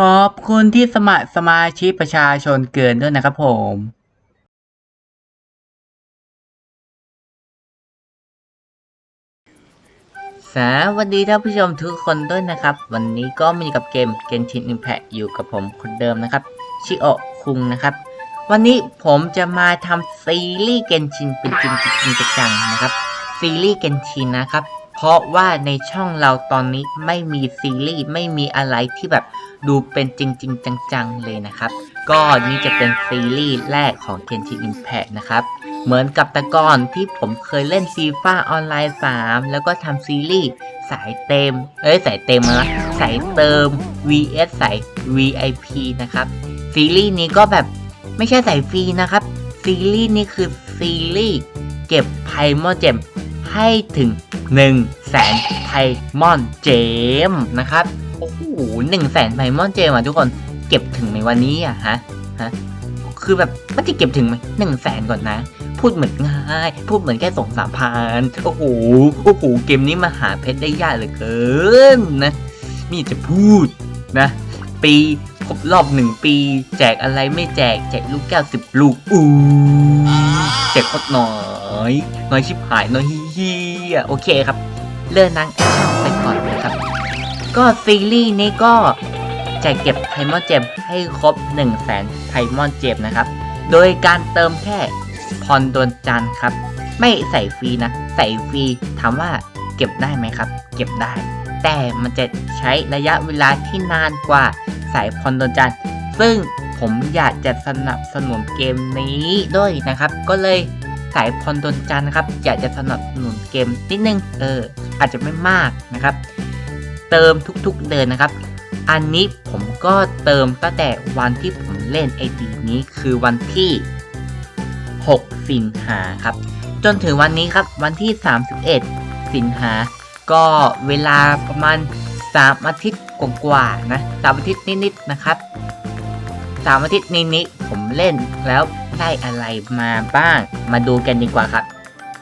ขอบคุณที่สมัครสมาชิกประชาชนเกินด้วยนะครับผมสวัสดีท่านผู้ชมทุกคนด้วยนะครับ วันนี้ก็มีกับเกม Genshin Impact อยู่กับผมคนเดิมนะครับ ชิโอคุงนะครับ วันนี้ผมจะมาทำซีรีส์ Genshin เป็นจริงจริงจังนะครับ ซีรีส์ Genshin นะครับ เพราะว่าในช่องเราตอนนี้ไม่มีซีรีส์ไม่มีอะไรที่แบบ ดูเป็นจริงๆจังๆเลยนะครับ ก็นี่จะเป็นซีรีส์แรกของ Genshin Impact นะครับ เหมือนกับต่ก่อนที่ผมเคยเล่นซีฟ้าออนไลน์ 3 แล้วก็ทำซีรีส์สายเต็ม เอ้ย สายเต็มนะสายเติม vs สาย VIP นะครับ ซีรีส์นี้ก็แบบไม่ใช่สายฟรีนะครับ ซีรีส์นี้คือซีรีส์เก็บไพมอนเจมให้ถึง1 0 0 0 0แสนไพมอนเจมนะครับ อ้โหหนึ่งแสนไพมอนเจมอะทุกคนเก็บถึงในวันนี้อะฮะฮะคือแบบมันจะเก็บถึงไหมหนึ่งแสนก่อนนะ พูดเหมือนง่าย พูดเหมือนแค่สองสามพันโอ้โหโอ้โหเกมนี้มาหาเพชรได้ยากเหลือเกินนะนี่จะพูดนะ ปีครบรอบหนึ่งปี แจกอะไรไม่แจก แจกลูกแก้วสิบลูกอู้แจกโคตรน้อย น้อยชิบหายน้อยเฮียโอเคครับ เลื่อนนาง ก็ซีรีส์นี้ก็จกเก็บไพมอนเจมให้ครบ 1 0 0 0 0แสนไพมอนเจมนะครับ โดยการเติมแค่พรดวนจันครับ ไม่ใส่ฟรีนะ ใส่ฟรีถามว่าเก็บได้ไหมครับ เก็บได้ แต่มันจะใช้ระยะเวลาที่นานกว่าสายพรดวนจันซึ่งผมอยากจะสนับสนุนเกมนี้ด้วยนะครับ ก็เลยสายพรดวนจันครับ อยากจะสนับสนุนเกมนิดนึงเอออาจจะไม่มากนะครับ เติมทุกๆเดือนนะครับ อันนี้ผมก็เติมตั้งแต่วันที่ผมเล่นไอดีนี้คือวันที่ 6 สิงหาครับ จนถึงวันนี้ครับวันที่ 31 สิงหา ก็เวลาประมาณ 3 อาทิตย์กว่าๆนะสามอาทิตย์นิดๆนะครับ3อาทิตย์นิดๆผมเล่นแล้วได้อะไรมาบ้าง มาดูกันดีกว่าครับ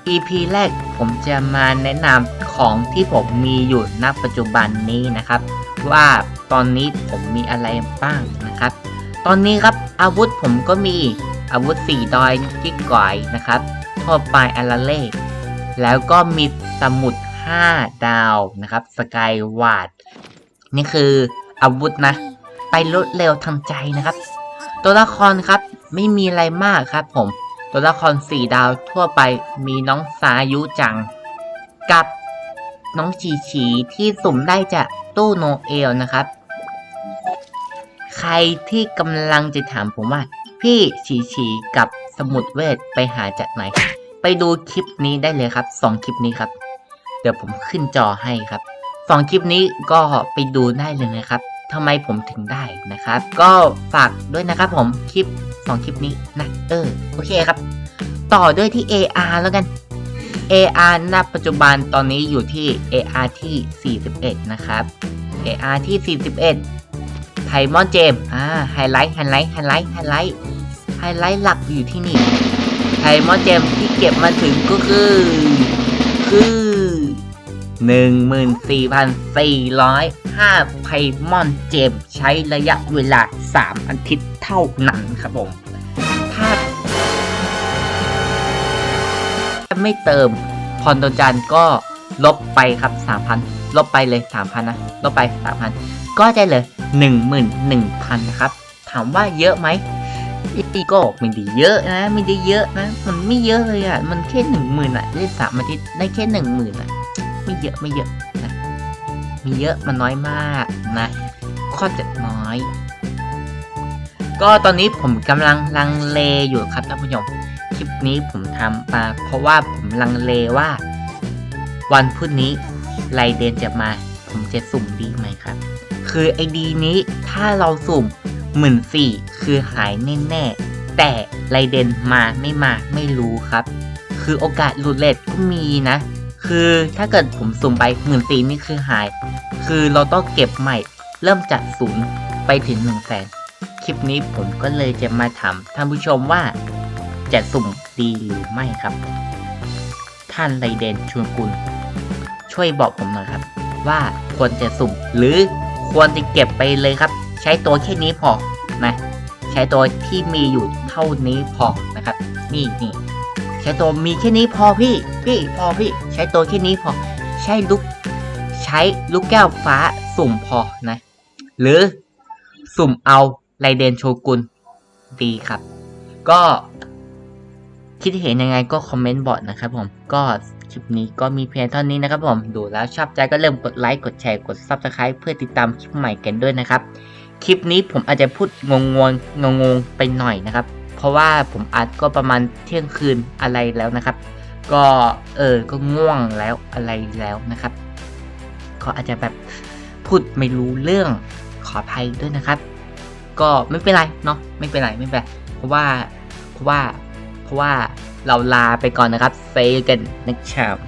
EP แรกผมจะมาแนะนำของที่ผมมีอยู่ณปัจจุบันนี้นะครับ ว่าตอนนี้ผมมีอะไรบ้างนะครับ ตอนนี้ครับอาวุธผมก็มีอาวุธ4ดอยที่ก่อยนะครับทั่วไปอาราเล่แล้วก็มีสมุด 5 ดาวนะครับสกายวาดนี่คืออาวุธนะ ไปรวดเร็วทันใจนะครับ ตัวละครครับไม่มีอะไรมากครับผม ตัวละคร4ดาวทั่วไปมีน้องสายุจัง กับน้องฉีฉีที่สุ่มได้จากตู้โนเอลนะครับ ใครที่กำลังจะถามผมว่า พี่ฉีฉีกับสมุดเวทไปหาจากไหน ไปดูคลิปนี้ได้เลยครับสองคลิปนี้ครับ เดี๋ยวผมขึ้นจอให้ครับสองคลิปนี้ก็ไปดูได้เลยนะครับ ทำไมผมถึงได้นะครับ ก็ฝากด้วยนะครับผมคลิปสองคลิปนี้นะเออโอเคครับ ต่อด้วยที่ AR แล้วกัน AR ณปัจจุบันตอนนี้อยู่ที่ AR ที่ 41 นะครับ AR ที่ 41ไทมอนเจมอ่าไฮไลท์ไฮไลท์ไฮไลท์ไฮไลท์ไฮไลท์หลักอยู่ที่นี่ไทมอนเจมที่เก็บมาถึงก็คือ คือ 14,405ไพมอนเจมใช้ระยะเวลา 3 อาทิตย์เท่านั้นครับผมถ้าไม่เติมพรดนจันก็ลบไปครับ 3,000 ลบไปเลย 3,000 นะ ลบไป 3,000 ก็จะเหลือ11,000 นะครับ ถามว่าเยอะไหมอีก็ไม่ได้เยอะนะ ไม่ได้เยอะนะ มันไม่เยอะเลยอะ มันแค่หนึ่งหมื่นอะ เล่นสามอาทิตย์ได้แค่หนึ่งหมื่นอะ ไม่เยอะไม่เยอะนะ มีเยอะมันน้อยมากนะข้อเจ็ดน้อย ก็ตอนนี้ผมกำลังลังเลอยู่ครับท่านผู้ชมคลิปนี้ผมทำมาเพราะว่าผมลังเลว่า วันพุธนี้ไรเดนจะมา ผมจะสุ่มดีไหมครับ คือไอดีนี้ถ้าเราสุ่มหมื่นสี่คือหายแน่ๆแต่ไรเดนมาไม่มาไม่รู้ครับ คือโอกาสหลุดเลทก็มีนะ คือถ้าเกิดผมสุ่มไปหมื่นสี่นี่คือหาย คือเราต้องเก็บใหม่ เริ่มจากศูนย์ไปถึงหนึ่งแสนคลิปนี้ผมก็เลยจะมาถามท่านผู้ชมว่าจะสุ่มดีหรือไม่ครับ ท่านไรเดนชวนกุลช่วยบอกผมหน่อยครับ ว่าควรจะสุ่ม หรือควรจะเก็บไปเลยครับ ใช้ตัวแค่นี้พอนะ ใช้ตัวที่มีอยู่เท่านี้พอนะครับ นี่นี่ ใช้ตัวมีแค่นี้พอพี่ พี่พอพี่ ใช้ตัวแค่นี้พอ ใช้ลูก ใช้ลูกแก้วฟ้าสุ่มพอนะ หรือสุ่มเอาไรเดนโชกุนดีครับ ก็คิดเห็นยังไงก็คอมเมนต์บอกนะครับผม ก็คลิปนี้ก็มีเพียงเท่านี้นะครับผม ดูแล้วชอบใจก็เริ่มกดไลค์ กดแชร์ กด Subscribe เพื่อติดตามคลิปใหม่กันด้วยนะครับ คลิปนี้ผมอาจจะพูดงงงงงงๆไปหน่อยนะครับ เพราะว่าผมอัดก็ประมาณเที่ยงคืนอะไรแล้วนะครับ ก็เออก็ง่วงแล้วอะไรแล้วนะครับก็อาจจะแบบพูดไม่รู้เรื่องขออภัยด้วยนะครับ ก็ไม่เป็นไรเนาะไม่เป็นไรไม่เป็นไรเพราะว่าเพราะว่าเพราะว่าเราลาไปก่อนนะครับ See you again next time